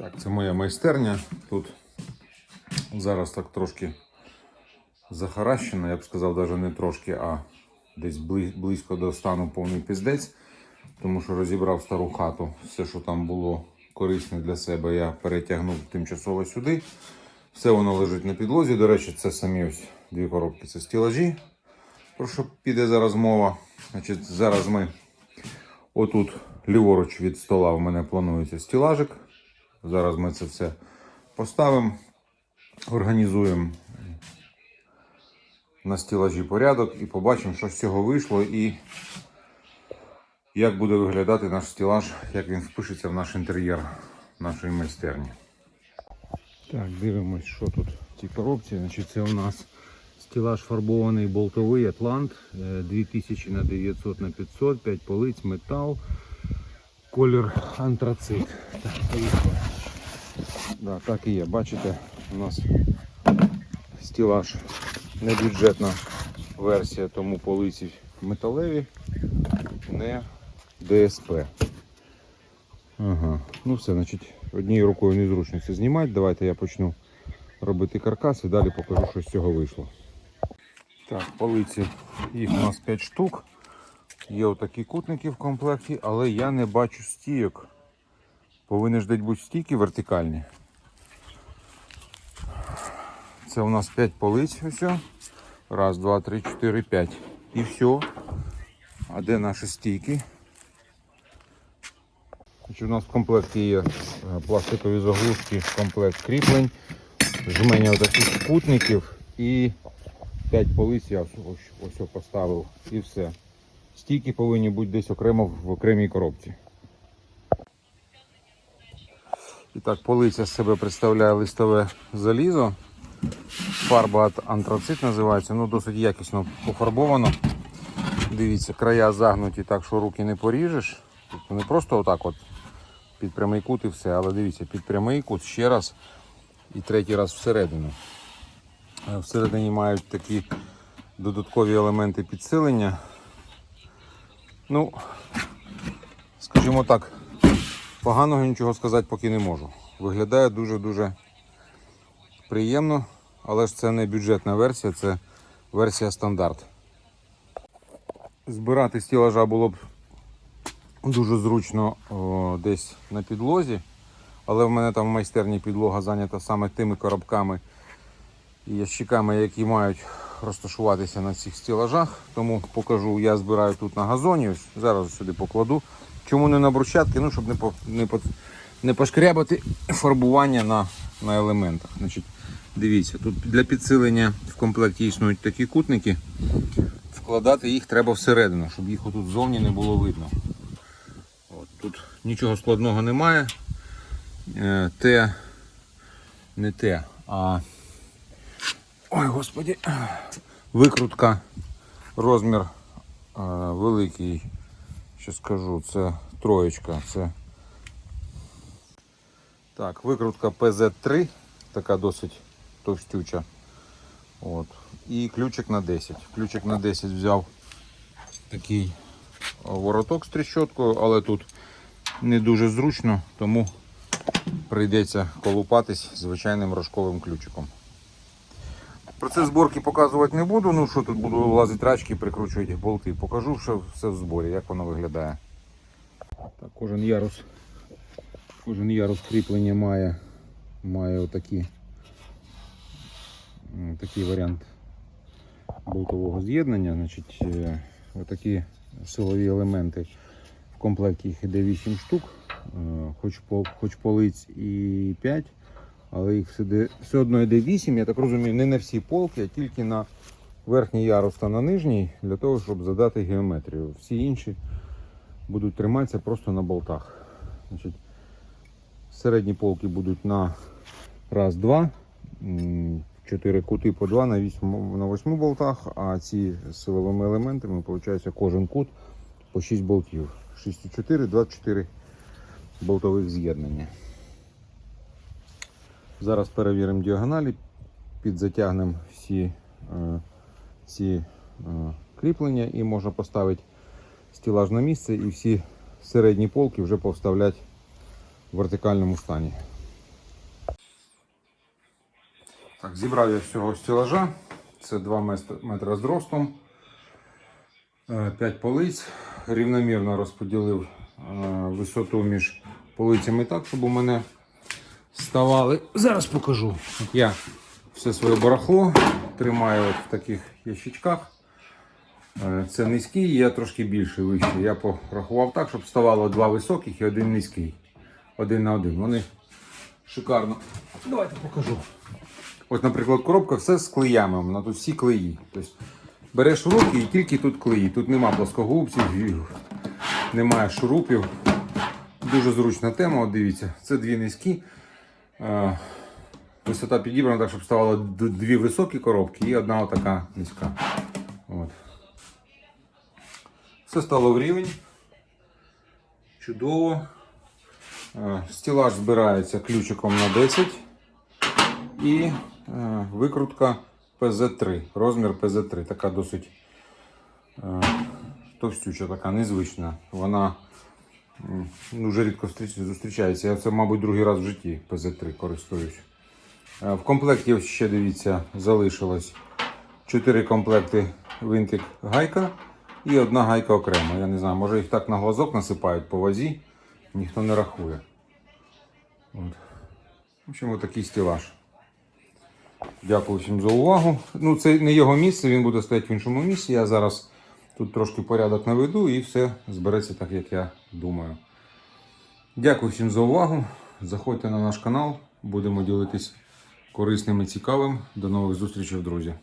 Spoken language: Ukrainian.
Так, це моя майстерня. Тут зараз так трошки захаращено, я б сказав, навіть не трошки, а десь близько до стану повний піздець. Тому що розібрав стару хату. Все, що там було корисне для себе, я перетягнув тимчасово сюди. Все воно лежить на підлозі. До речі, це самі ось дві коробки. Це стілажі, про що піде зараз мова. Значить, зараз ми отут ліворуч від стола в мене планується стілажик. Зараз ми це все поставимо, організуємо на стілажі порядок і побачимо, що з цього вийшло і як буде виглядати наш стілаж, як він впишеться в наш інтер'єр нашої майстерні. Так, дивимось, що тут в цій коробці. Значить, це у нас стілаж фарбований болтовий Атлант е, 2000 на 900 на 500, 5 полиць, метал, колір антрацит. Так, поїхали. Да, так і є. Бачите, у нас стілаж не бюджетна версія, тому полиці металеві, не ДСП. Ага, ну все, значить, однією рукою незручно це знімати. Давайте я почну робити каркас і далі покажу, що з цього вийшло. Так, полиці, їх у нас 5 штук. Є отакі кутники в комплекті, але я не бачу стійок. Повинні ж десь бути стійки вертикальні. Це у нас 5 полиць. Ось. Раз, два, три, чотири, п'ять. І все. А де наші стійки? У нас в комплекті є е, пластикові заглушки, комплект кріплень, жменя таких кутників і 5 полиць я ось, ось поставив і все. Стійки повинні бути десь окремо в окремій коробці. І так, полиця з себе представляє листове залізо. Фарба антрацит називається, ну досить якісно пофарбовано. Дивіться, края загнуті так, що руки не поріжеш. Тобто не просто отак от під прямий кут і все, але дивіться, під прямий кут ще раз і третій раз всередину. Е, Всередині мають такі додаткові елементи підсилення. Ну, скажімо так, поганого нічого сказати поки не можу. Виглядає дуже-дуже приємно, але ж це не бюджетна версія, це версія стандарт. Збирати стілажа було б дуже зручно десь на підлозі, але в мене там в майстерні підлога зайнята саме тими коробками і ящиками, які мають розташуватися на цих стілажах. Тому покажу, я збираю тут на газоні. Ось зараз сюди покладу. Чому не на брусчатки? Ну, щоб не, по, не, по, не пошкрябати фарбування на, на елементах. Значить, дивіться, тут для підсилення в комплекті існують такі кутники. Вкладати їх треба всередину, щоб їх отут ззовні не було видно. От, тут нічого складного немає. Е, Те, не те, а ой, господі, викрутка, розмір е, великий, що скажу, це троєчка. Це так, викрутка PZ3, така досить товстюча. От. І ключик на 10. Ключик на 10 взяв такий вороток з тріщоткою, але тут не дуже зручно, тому прийдеться колупатись звичайним рожковим ключиком. Процес зборки показувати не буду, ну що тут буду лазити рачки, прикручувати болти. Покажу, що все в зборі, як воно виглядає. Так, кожен ярус, кожен ярус кріплення має, має отакі, такий варіант болтового з'єднання. Значить, е, Отакі силові елементи в комплекті їх іде 8 штук, е, хоч по, хоч полиць і 5, але їх все, все одно йде 8, я так розумію, не на всі полки, а тільки на верхній ярус та на нижній, для того, щоб задати геометрію. Всі інші будуть триматися просто на болтах. Значить, Середні полки будуть на раз-два. 4 кути по 2 на 8 на 8 болтах, а ці силовими елементами виходить, кожен кут по 6 болтів. 6,4, 24 болтових з'єднання. Зараз перевіримо діагоналі, підзатягнемо всі е, ці е, кріплення і можна поставити стілаж на місце і всі середні полки вже повставляти в вертикальному стані. Так, зібрав я всього стелажа. Це 2 метри зростом. 5 полиць. Рівномірно розподілив е, висоту між полицями так, щоб у мене ставали. Зараз покажу. Я все своє барахло тримаю от в таких ящичках. Е, Це низький, я трошки більший вищий. Я порахував так, щоб ставало два високих і один низький. Один на один. Вони шикарно. Давайте покажу. От, наприклад, коробка все з клеями. Вона тут всі клеї. Тобто береш в руки і тільки тут клеї. Тут нема плоскогубців, немає шурупів. Дуже зручна тема. От дивіться, це дві низькі. Е, Висота підібрана так, щоб ставало дві високі коробки і одна отака низька. От. Все стало в рівень. Чудово. Е, Стілаж збирається ключиком на 10 і викрутка PZ3, розмір PZ3, така досить е, товстюча, така незвична. Вона дуже рідко зустрічається. Я це, мабуть, другий раз в житті PZ3 користуюсь. Е, В комплекті ще дивіться, залишилось 4 комплекти винтик гайка і одна гайка окремо. Я не знаю, може їх так на глазок насипають по вазі, ніхто не рахує. От. В общем, отакий стелаж. Дякую всім за увагу. Ну, це не його місце, він буде стояти в іншому місці. Я зараз тут трошки порядок наведу і все збереться так, як я думаю. Дякую всім за увагу. Заходьте на наш канал, будемо ділитись корисним і цікавим. До нових зустрічей, друзі.